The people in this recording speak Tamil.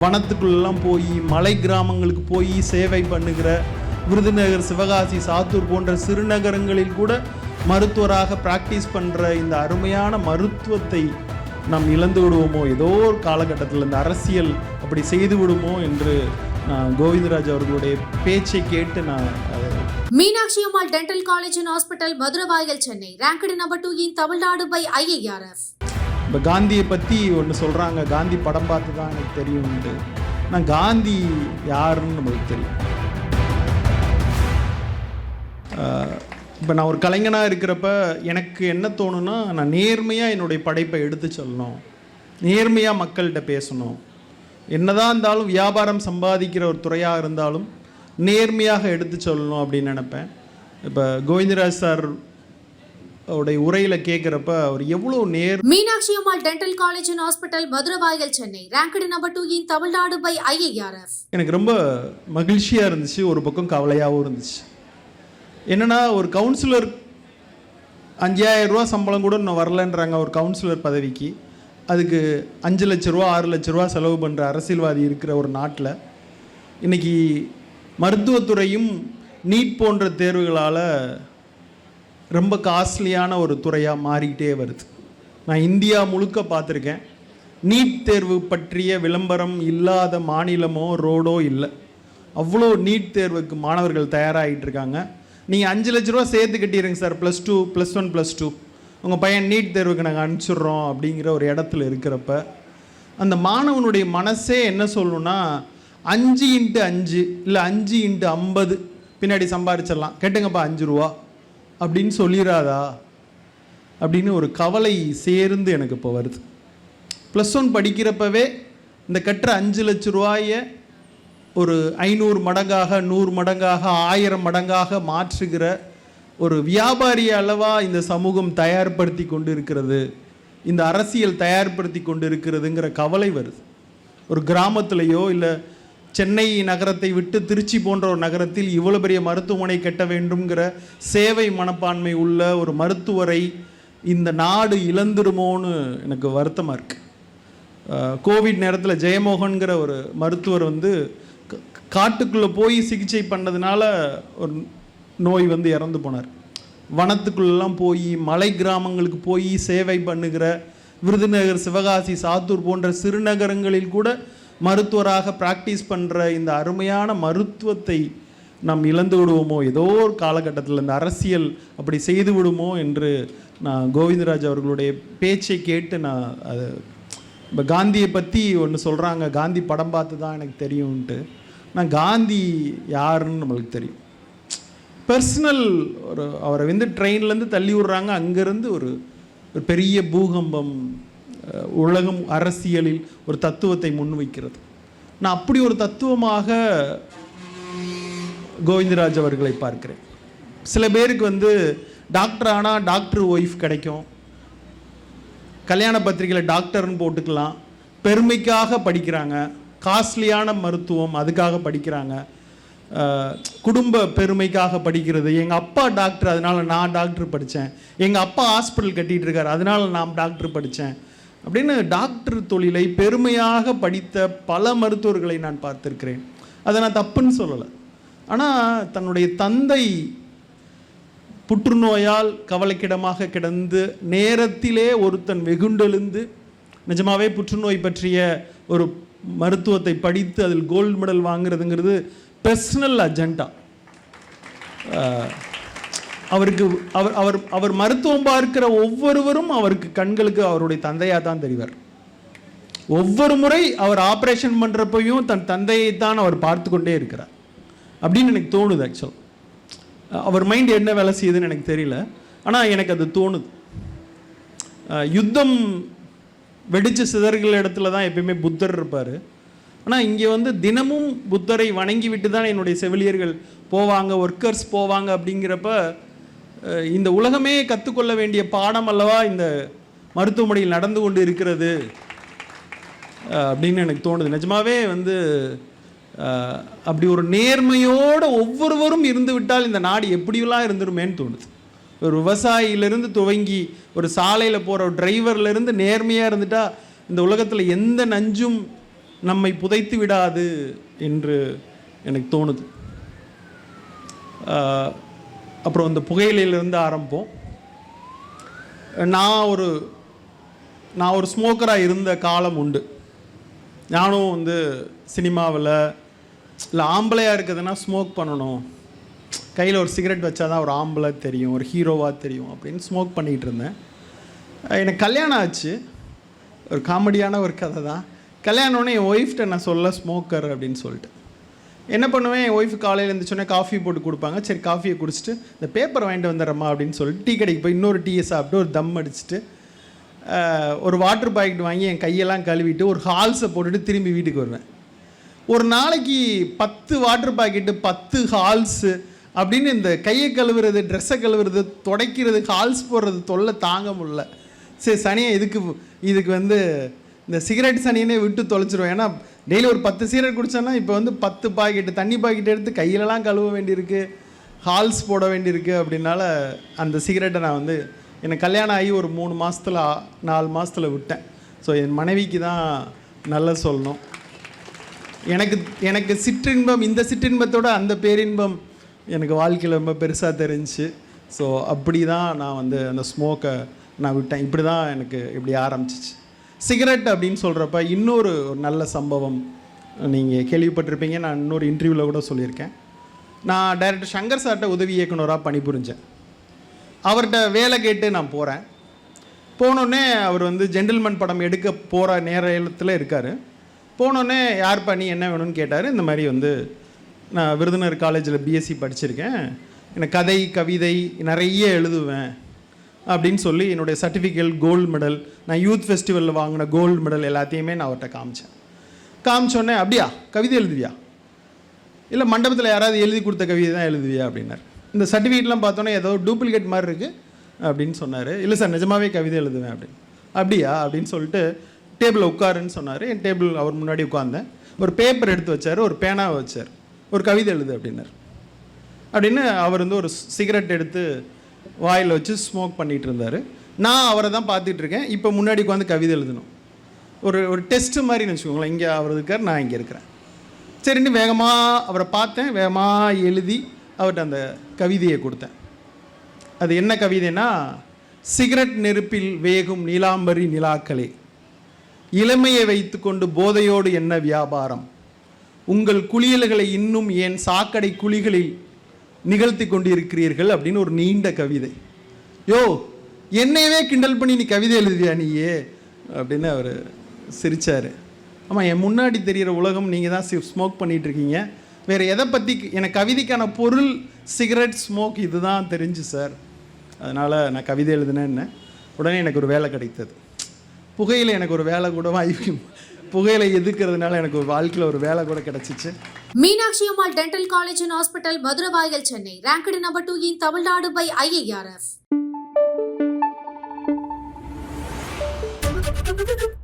வனத்துக்குள்ளெல்லாம் போய் மலை கிராமங்களுக்கு போய் சேவை பண்ணுகிற விருதுநகர் சிவகாசி சாத்தூர் போன்ற சிறுநகரங்களில் கூட மருத்துவராக ப்ராக்டிஸ் பண்ணுற இந்த அருமையான மருத்துவத்தை நாம் இழந்து விடுவோமோ? ஏதோ ஒரு காலகட்டத்தில் இந்த அரசியல் அப்படி செய்து விடுமோ என்று நான் கோவிந்தராஜ் அவர்களுடைய பேச்சை கேட்டு நான் Meenakshi Ammal dental college and hospital Maduravoyal Chennai. Ranked number two in Tamil Nadu by IARF இப்போ காந்தியை பற்றி ஒன்று சொல்கிறாங்க காந்தி படம் பார்த்து தான் எனக்கு தெரியும்ட்டு நான் காந்தி யாருன்னு நமக்கு தெரியும். இப்போ நான் ஒரு கலைஞனாக இருக்கிறப்ப எனக்கு என்ன தோணுன்னா நான் நேர்மையாக என்னுடைய படைப்பை எடுத்து சொல்லணும். நேர்மையாக மக்கள்கிட்ட பேசணும். என்னதான் இருந்தாலும் வியாபாரம் சம்பாதிக்கிற ஒரு துறையாக இருந்தாலும் நேர்மையாக எடுத்து சொல்லணும் அப்படின்னு நினப்பேன். இப்போ கோவிந்தராஜ் சார் உடைய உரையில் கேட்குறப்ப அவர் எவ்வளோ நேர் Meenakshi Ammal dental college and hospital Maduravoyal Chennai. ranked number two in Tamil Nadu by IARF எனக்கு ரொம்ப மகிழ்ச்சியாக இருந்துச்சு. ஒரு பக்கம் கவலையாகவும் இருந்துச்சு. என்னன்னா ஒரு கவுன்சிலர் அஞ்சாயிரம் ரூபா சம்பளம் கூட இன்னும் வரலன்றாங்க ஒரு கவுன்சிலர் பதவிக்கு. அதுக்கு அஞ்சு லட்ச ரூபா ஆறு லட்ச ரூபா செலவு பண்ணுற அரசியல்வாதி இருக்கிற ஒரு நாட்டில் இன்னைக்கு மருத்துவத்துறையும் நீட் போன்ற தேர்வுகளால் ரொம்ப காஸ்ட்லியான ஒரு துறையாக மாறிக்கிட்டே வருது. நான் இந்தியா முழுக்க பார்த்துருக்கேன். நீட் தேர்வு பற்றிய விளம்பரம் இல்லாத மாநிலமோ ரோடோ இல்லை. அவ்வளோ நீட் தேர்வுக்கு மாணவர்கள் தயாராகிட்டு இருக்காங்க. நீங்கள் அஞ்சு லட்ச ரூபா சேர்த்து கட்டிடுங்க sir plus two plus one plus two உங்கள் பையன் நீட் தேர்வுக்கு நாங்கள் அனுப்பிச்சிடுறோம் அப்படிங்கிற ஒரு இடத்துல இருக்கிறப்ப அந்த மாணவனுடைய மனசே என்ன சொல்லணும்னா அஞ்சு இன்ட்டு அஞ்சு இல்லை அஞ்சு இன்ட்டு ஐம்பது பின்னாடி சம்பாரிச்சிடலாம். கேட்டுங்கப்பா அஞ்சு ரூபா. அப்படின்னு சொல்லிடாதா அப்படின்னு ஒரு கவலை சேர்ந்து எனக்கு இப்போ வருது. ப்ளஸ் ஒன் படிக்கிறப்பவே இந்த கட்டுற அஞ்சு லட்ச ரூபாயை ஒரு ஐநூறு மடங்காக நூறு மடங்காக ஆயிரம் மடங்காக மாற்றுகிற ஒரு வியாபாரி அளவாக இந்த சமூகம் தயார்படுத்தி கொண்டு இருக்கிறது இந்த அரசியல் தயார்படுத்தி கொண்டு இருக்கிறதுங்கிற கவலை வருது. ஒரு கிராமத்துலேயோ இல்லை சென்னை நகரத்தை விட்டு திருச்சி போன்ற ஒரு நகரத்தில் இவ்வளோ பெரிய மருத்துவமனை கட்ட வேண்டும்ங்கிற சேவை மனப்பான்மை உள்ள ஒரு மருத்துவரை இந்த நாடு இழந்துருமோன்னு எனக்கு வருத்தமாக இருக்குது கோவிட் நேரத்தில் ஜெயமோகன்கிற ஒரு மருத்துவர் வந்து காட்டுக்குள்ளே போய் சிகிச்சை பண்ணதுனால ஒரு நோய் வந்து இறந்து போனார். வனத்துக்குள்ளெல்லாம் போய் மலை கிராமங்களுக்கு போய் சேவை பண்ணுகிற விருதுநகர் சிவகாசி சாத்தூர் போன்ற சிறுநகரங்களில் கூட மருத்துவராக ப்ராக்டிஸ் பண்ணுற இந்த அருமையான மருத்துவத்தை நாம் இழந்து விடுவோமோ? ஏதோ ஒரு காலகட்டத்தில் இந்த அரசியல் அப்படி செய்து விடுமோ? என்று நான் கோவிந்தராஜ் அவர்களுடைய பேச்சை கேட்டு நான் அதை இப்போ காந்தியை பற்றி ஒன்று சொல்கிறாங்க காந்தி படம் பார்த்து தான் எனக்கு தெரியும்ன்ட்டு. நான் காந்தி யாருன்னு நம்மளுக்கு தெரியும். பர்சனல் ஒரு அவரை வந்து ட்ரெயின்லேருந்து தள்ளி விடுறாங்க. அங்கேருந்து ஒரு ஒரு பெரிய பூகம்பம் உலகம் அரசியலில் ஒரு தத்துவத்தை முன்வைக்கிறது. நான் அப்படி ஒரு தத்துவமாக கோவிந்தராஜ் அவர்களை பார்க்கிறேன். சில பேருக்கு வந்து டாக்டர் ஆனால் டாக்டர் ஒய்ஃப் கிடைக்கும். கல்யாண பத்திரிகையில் டாக்டர்னு போட்டுக்கலாம். பெருமைக்காக படிக்கிறாங்க. காஸ்ட்லியான மருத்துவம் அதுக்காக படிக்கிறாங்க. குடும்ப பெருமைக்காக படிக்கிறது. எங்கள் அப்பா டாக்டர் அதனால நான் டாக்டர் படித்தேன் எங்கள் அப்பா ஹாஸ்பிட்டல் கட்டிகிட்டு இருக்கார் அதனால நான் டாக்டர் படித்தேன் அப்படின்னு டாக்டர் தொழிலை பெருமையாக படித்த பல மருத்துவர்களை நான் பார்த்திருக்கிறேன். அதை நான் தப்புன்னு சொல்லலை. ஆனால் தன்னுடைய தந்தை புற்றுநோயால் கவலைக்கிடமாக கிடந்து நேரத்திலே ஒருத்தன் வெகுண்டெழுந்து நிஜமாவே புற்றுநோய் பற்றிய ஒரு மருத்துவத்தை படித்து அதில் கோல்டு மெடல் வாங்குறதுங்கிறது பர்சனல் அஜெண்டா அவருக்கு அவர் அவர் அவர் மருத்துவம் பார்க்கிற ஒவ்வொருவரும் அவருக்கு கண்களுக்கு அவருடைய தந்தையாக தான் தெரிவார். ஒவ்வொரு முறை அவர் ஆப்ரேஷன் பண்ணுறப்பையும் தன் தந்தையை தான் அவர் பார்த்து கொண்டே இருக்கிறார். அப்படின்னு எனக்கு தோணுது ஆக்சுவல் அவர் மைண்ட் என்ன வேலை செய்யுதுன்னு எனக்கு தெரியல. ஆனால் எனக்கு அது தோணுது. யுத்தம் வெடிச்ச சிதறுகிற இடத்துல தான் எப்பயுமே புத்தர் இருப்பார். ஆனால் இங்கே வந்து தினமும் புத்தரை வணங்கி விட்டு தான் என்னுடைய செவிலியர்கள் போவாங்க ஒர்க்கர்ஸ் போவாங்க அப்படிங்கிறப்ப இந்த உலகமே கற்றுக்கொள்ள வேண்டிய பாடம் அல்லவா இந்த மருத்துவமனையில் நடந்து கொண்டு இருக்கிறது? அப்படின்னு எனக்கு தோணுது. நிஜமாவே வந்து அப்படி ஒரு நேர்மையோடு ஒவ்வொருவரும் இருந்து விட்டால் இந்த நாடு எப்படியெல்லாம் இருந்துருமேன்னு தோணுது. ஒரு விவசாயியிலிருந்து துவங்கி ஒரு சாலையில் போகிற ஒரு டிரைவர்லேருந்து நேர்மையாக இருந்துட்டா இந்த உலகத்தில் எந்த நஞ்சும் நம்மை புதைத்து விடாது என்று எனக்கு தோணுது. அப்புறம் இந்த புகையிலையிலேருந்து ஆரம்பிப்போம். நான் ஒரு நான் ஒரு ஸ்மோக்கராக இருந்த காலம் உண்டு. நானும் வந்து சினிமாவில் இல்லை ஆம்பளையாக இருக்குதுன்னா ஸ்மோக் பண்ணணும். கையில் ஒரு சிகரெட் வச்சா தான் ஒரு ஆம்பளை தெரியும் ஒரு ஹீரோவாக தெரியும் அப்படின்னு ஸ்மோக் பண்ணிகிட்டு இருந்தேன். எனக்கு கல்யாணம் ஆச்சு. ஒரு காமெடியான ஒரு கதை தான் கல்யாணம்னே என் ஒய்ஃப்ட்ட நான் சொல்ல ஸ்மோக்கர் அப்படின்னு சொல்லிட்டு. என்ன பண்ணுவேன்? என் ஒய்ஃப் காலையில் எழுந்திரிச்சோன்னே காஃபி போட்டு கொடுப்பாங்க. சரி காஃபியை குடிச்சிட்டு இந்த பேப்பர் வாங்கிட்டு வந்துடுறம்மா அப்படின்னு சொல்லிட்டு டீ கடைக்கு போய் இன்னொரு டீயை சாப்பிட்டு ஒரு தம் அடிச்சுட்டு ஒரு வாட்டர் பாக்கெட் வாங்கி என் கையெல்லாம் கழுவிட்டு ஒரு ஹால்ஸை போட்டுட்டு திரும்பி வீட்டுக்கு வருவேன். ஒரு நாளைக்கு பத்து வாட்டர் பாக்கெட்டு பத்து ஹால்ஸு அப்படின்னு இந்த கையை கழுவுறது ட்ரெஸ்ஸை கழுவுறது துடைக்கிறது ஹால்ஸ் போடுறது தொல்லை தாங்க முடில சரி சனியை இதுக்கு இதுக்கு வந்து இந்த சிகரெட் சனியனே விட்டு தொலைச்சிருவேன் ஏன்னா டெய்லி ஒரு பத்து சிகரெட் குடிச்சேன்னா இப்போ வந்து பத்து பாக்கெட்டு தண்ணி பாக்கெட் எடுத்து கையிலலாம் கழுவ வேண்டியிருக்கு. ஹால்ஸ் போட வேண்டியிருக்கு அப்படின்னால அந்த சிகரெட்டை நான் வந்து எனக்கு கல்யாணம் ஆகி ஒரு மூணு மாதத்தில் நாலு மாதத்தில் விட்டேன். ஸோ என் மனைவிக்கு தான் நல்ல சொல்லணும். எனக்கு எனக்கு சிற்றின்பம் இந்த சிற்றின்பத்தோட அந்த பேரின்பம் எனக்கு வாழ்க்கையில் ரொம்ப பெருசாக தெரிஞ்சு. ஸோ அப்படி தான் நான் வந்து அந்த ஸ்மோக்கை நான் விட்டேன். இப்படி தான் எனக்கு இப்படி ஆரம்பிச்சிச்சு. சிகரெட் அப்படின்னு சொல்கிறப்ப இன்னொரு நல்ல சம்பவம் நீங்கள் கேள்விப்பட்டிருப்பீங்க. நான் இன்னொரு இன்டர்வியூவில் கூட சொல்லியிருக்கேன். நான் டைரக்டர் சங்கர் சார்கிட்ட உதவி இயக்குனராக பணிபுரிஞ்சேன். அவர்கிட்ட வேலை கேட்டு நான் போகிறேன் போனோடனே அவர் வந்து ஜென்டில்மேன் படம் எடுக்க போகிற நேரத்தில் இருக்கார். போனோடனே யார் பண்ணி என்ன வேணும்னு கேட்டார். இந்த மாதிரி வந்து நான் விருதுநகர் காலேஜில் பிஎஸ்சி படிச்சிருக்கேன். எனக்கு கதை கவிதை நிறைய எழுதுவேன். அப்படின்னு சொல்லி என்னுடைய சர்டிஃபிகேட் கோல்டு மெடல் நான் யூத் ஃபெஸ்டிவலில் வாங்கின கோல்டு மெடல் எல்லாத்தையுமே நான் அவர்கிட்ட காமிச்சேன். காமிச்சோடனே அப்படியா? கவிதை எழுதுவியா? இல்லை மண்டபத்தில் யாராவது எழுதி கொடுத்த கவிதை தான் எழுதுவியா? அப்படின்னார். இந்த சர்டிஃபிகேட்லாம் பார்த்தோன்னே ஏதோ டூப்ளிகேட் மாதிரி இருக்குது அப்படின்னு சொன்னார். இல்லை சார் நிஜமாவே கவிதை எழுதுவேன் அப்படின்னு. அப்படியா? அப்படின்னு சொல்லிட்டு டேபிளில் உட்காருன்னு சொன்னார். என் டேபிள் அவர் முன்னாடி உட்காந்தேன் ஒரு பேப்பர் எடுத்து வச்சார். ஒரு பேனாவை வச்சார். ஒரு கவிதை எழுது அப்படின்னார். அப்படின்னு அவர் வந்து ஒரு சிகரெட் எடுத்து வாயில் வச்சு ஸ்மோக் பண்ணிகிட்டு இருந்தார் நான் அவரை தான் பார்த்துட்டு இருக்கேன் இப்போ முன்னாடி உட்காந்து கவிதை எழுதணும். ஒரு ஒரு டெஸ்ட்டு மாதிரின்னு வச்சுக்கோங்களேன். இங்கே அவர் இருக்கார் நான் இங்கே இருக்கிறேன். சரின்னு வேகமாக அவரை பார்த்தேன். வேகமாக எழுதி அவர்கிட்ட அந்த கவிதையை கொடுத்தேன். அது என்ன கவிதைனா சிகரெட் நெருப்பில் வேகும் நீலாம்பரி நிலாக்களே இளமையை வைத்துக்கொண்டு போதையோடு என்ன வியாபாரம்? உங்கள் குளியல்களை இன்னும் ஏன் சாக்கடை குழிகளில் நிகழ்த்தி கொண்டிருக்கிறீர்கள் அப்படின்னு ஒரு நீண்ட கவிதை. யோ என்னையவே கிண்டல் பண்ணி நீ கவிதை எழுதுவியா நீயே? அப்படின்னு அவர் சிரிச்சார். ஆமாம் என் முன்னாடி தெரிகிற உலகம் நீங்கள் தான் ஸ்மோக் பண்ணிகிட்ருக்கீங்க வேறு எதை பற்றி எனக்கு கவிதைக்கான பொருள் சிகரெட் ஸ்மோக் இதுதான் தெரிஞ்சு சார் அதனால் நான் கவிதை எழுதினேன்னு. உடனே எனக்கு ஒரு வேலை கிடைத்தது. புகையில் எனக்கு ஒரு வேலை கூட வாய்ப்பு புகையில எதிர்க்கிறதுனால எனக்கு ஒரு வாழ்க்கையில் ஒரு வேலை கூட கிடைச்சிச்சு. Meenakshi Ammal dental college and hospital Maduravoyal Chennai. Ranked number 2 Tamil Nadu by Nadu by